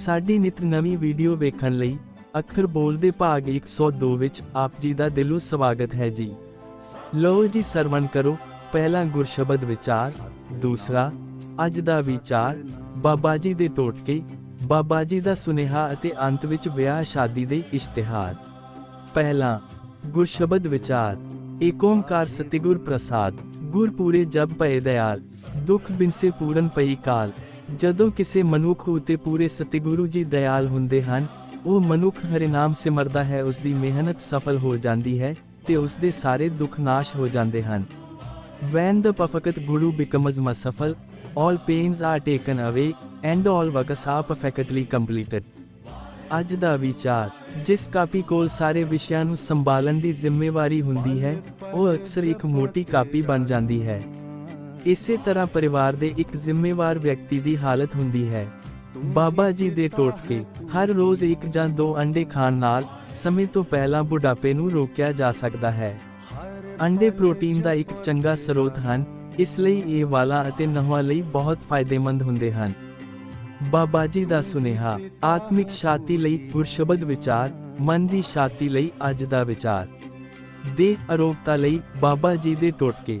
ਸਾਡੀ ਨਿਤ ਨਵੀਂ ਵੀਡੀਓ ਵੇਖਣ ਲਈ ਅੱਖਰ ਬੋਲਦੇ ਭਾਗ 102 ਵਿੱਚ ਆਪ ਜੀ ਦਾ ਦਿਲੋਂ ਸਵਾਗਤ ਹੈ ਜੀ। ਲਓ ਜੀ ਸਰਵਣ ਕਰੋ ਪਹਿਲਾ ਗੁਰਸ਼ਬਦ ਵਿਚਾਰ, ਦੂਸਰਾ, ਅੱਜ ਦਾ ਵਿਚਾਰ, ਬਾਬਾ ਜੀ ਦੇ ਟੋਟਕੇ, ਬਾਬਾ ਜੀ ਦਾ ਸੁਨੇਹਾ ਅਤੇ ਅੰਤ ਵਿੱਚ ਵਿਆਹ ਸ਼ਾਦੀ ਦੇ ਇਸ਼ਤਿਹਾਰ। ਪਹਿਲਾ, ਗੁਰਸ਼ਬਦ ਵਿਚਾਰ ਏਕ ਓੰਕਾਰ ਸਤਿਗੁਰ ਪ੍ਰਸਾਦ ਗੁਰ ਪੂਰੇ ਜਬ ਪਏ ਦਇਆਲ, ਦੁਖ ਬਿਨਸੇ ਪੂਰਨ ਪਈ ਕਾਲ। ਜਦੋਂ ਕਿਸੇ ਮਨੁੱਖ ਉਤੇ ਪੂਰੇ ਸਤਿਗੁਰੂ ਜੀ ਦਇਆਲ ਹੁੰਦੇ ਹਨ ਉਹ ਮਨੁੱਖ ਹਰਿਨਾਮ ਸਿਮਰਦਾ ਹੈ ਉਸ ਦੀ ਮਿਹਨਤ ਸਫਲ ਹੋ ਜਾਂਦੀ ਹੈ ਤੇ ਉਸ ਦੇ ਸਾਰੇ ਦੁੱਖ ਨਾਸ਼ ਹੋ ਜਾਂਦੇ ਹਨ When the perfect Guru becomes merciful, all pains are taken away, and all works are perfectly completed. ਅੱਜ ਦਾ ਵਿਚਾਰ ਜਿਸ ਕਾਪੀ ਕੋਲ ਸਾਰੇ ਵਿਸ਼ਿਆਂ ਨੂੰ ਸੰਭਾਲਣ ਦੀ ਜ਼ਿੰਮੇਵਾਰੀ ਹੁੰਦੀ ਹੈ ਉਹ ਅਕਸਰ ਇੱਕ ਮੋਟੀ ਕਾਪੀ ਬਣ ਜਾਂਦੀ ਹੈ ਇਸੇ ਤਰ੍ਹਾਂ ਪਰਿਵਾਰ ਦੇ ਇੱਕ ਜ਼ਿੰਮੇਵਾਰ ਵਿਅਕਤੀ ਦੀ ਹਾਲਤ ਹੁੰਦੀ ਹੈ। ਬਾਬਾ ਜੀ ਦੇ ਟੋਟਕੇ ਹਰ ਰੋਜ਼ ਇੱਕ ਜਾਂ ਦੋ ਅੰਡੇ ਖਾਣ ਨਾਲ ਸਮੇਂ ਤੋਂ ਪਹਿਲਾਂ ਬੁਢਾਪੇ ਨੂੰ ਰੋਕਿਆ ਜਾ ਸਕਦਾ ਹੈ। ਅੰਡੇ ਪ੍ਰੋਟੀਨ ਦਾ ਇੱਕ ਚੰਗਾ ਸਰੋਤ ਹਨ, ਇਸ ਲਈ ਇਹ ਵਾਲਾਂ ਅਤੇ ਨਹੁੰਾਂ ਲਈ ਬਹੁਤ ਫਾਇਦੇਮੰਦ ਹੁੰਦੇ ਹਨ। ਬਾਬਾ ਜੀ ਦਾ ਸੁਨੇਹਾ, ਆਤਮਿਕ ਸ਼ਾਂਤੀ ਲਈ ਗੁਰਸ਼ਬਦ ਵਿਚਾਰ, ਮਨ ਦੀ ਸ਼ਾਂਤੀ ਲਈ ਅੱਜ ਦਾ ਵਿਚਾਰ। ਦੇ ਅਰੋਗਤਾ ਲਈ ਬਾਬਾ ਜੀ ਦੇ ਟੋਟਕੇ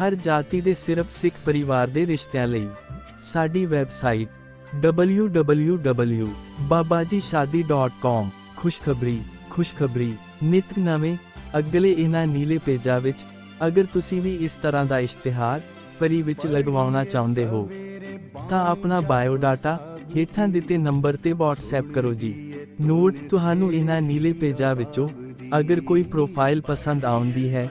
ਹਰ ਜਾਤੀ ਦੇ ਸਿਰਫ ਸਿੱਖ ਪਰਿਵਾਰ ਦੇ ਰਿਸ਼ਤਿਆਂ ਲਈ। ਸਾਡੀ ਵੈਬਸਾਈਟ www.babajishadi.com ਖੁਸ਼ਖਬਰੀ ਖੁਸ਼ਖਬਰੀ। ਨਿਤ ਨਵੇਂ, ਅਗਲੇ ਇਹਨਾਂ ਨੀਲੇ ਪੇਜਾਂ ਵਿੱਚ ਅਗਰ ਤੁਸੀਂ ਵੀ ਇਸ ਤਰ੍ਹਾਂ ਦਾ ਇਸ਼ਤਿਹਾਰ ਫਰੀ ਵਿੱਚ ਲਗਵਾਉਣਾ ਚਾਹੁੰਦੇ ਹੋ, ਤਾਂ ਆਪਣਾ ਬਾਇਓਡਾਟਾ ਹੇਠਾਂ ਦਿੱਤੇ ਨੰਬਰ ਤੇ WhatsApp ਕਰੋ ਜੀ। ਨੋਟ, ਤੁਹਾਨੂੰ ਇਹਨਾਂ ਨੀਲੇ ਪੇਜਾਂ ਵਿੱਚੋਂ ਅਗਰ ਕੋਈ ਪ੍ਰੋਫਾਈਲ ਪਸੰਦ ਆਉਂਦੀ ਹੈ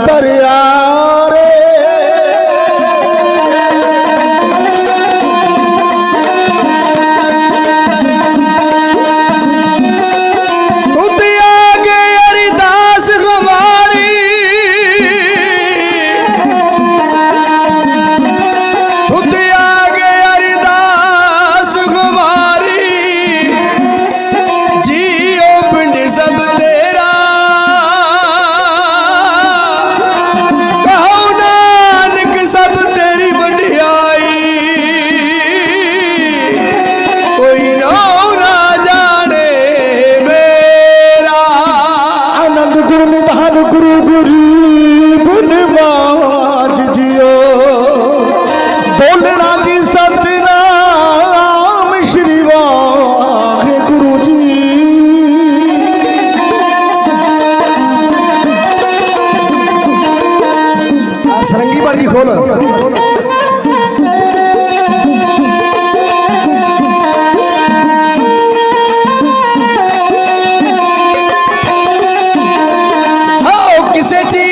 परिया এসেছি।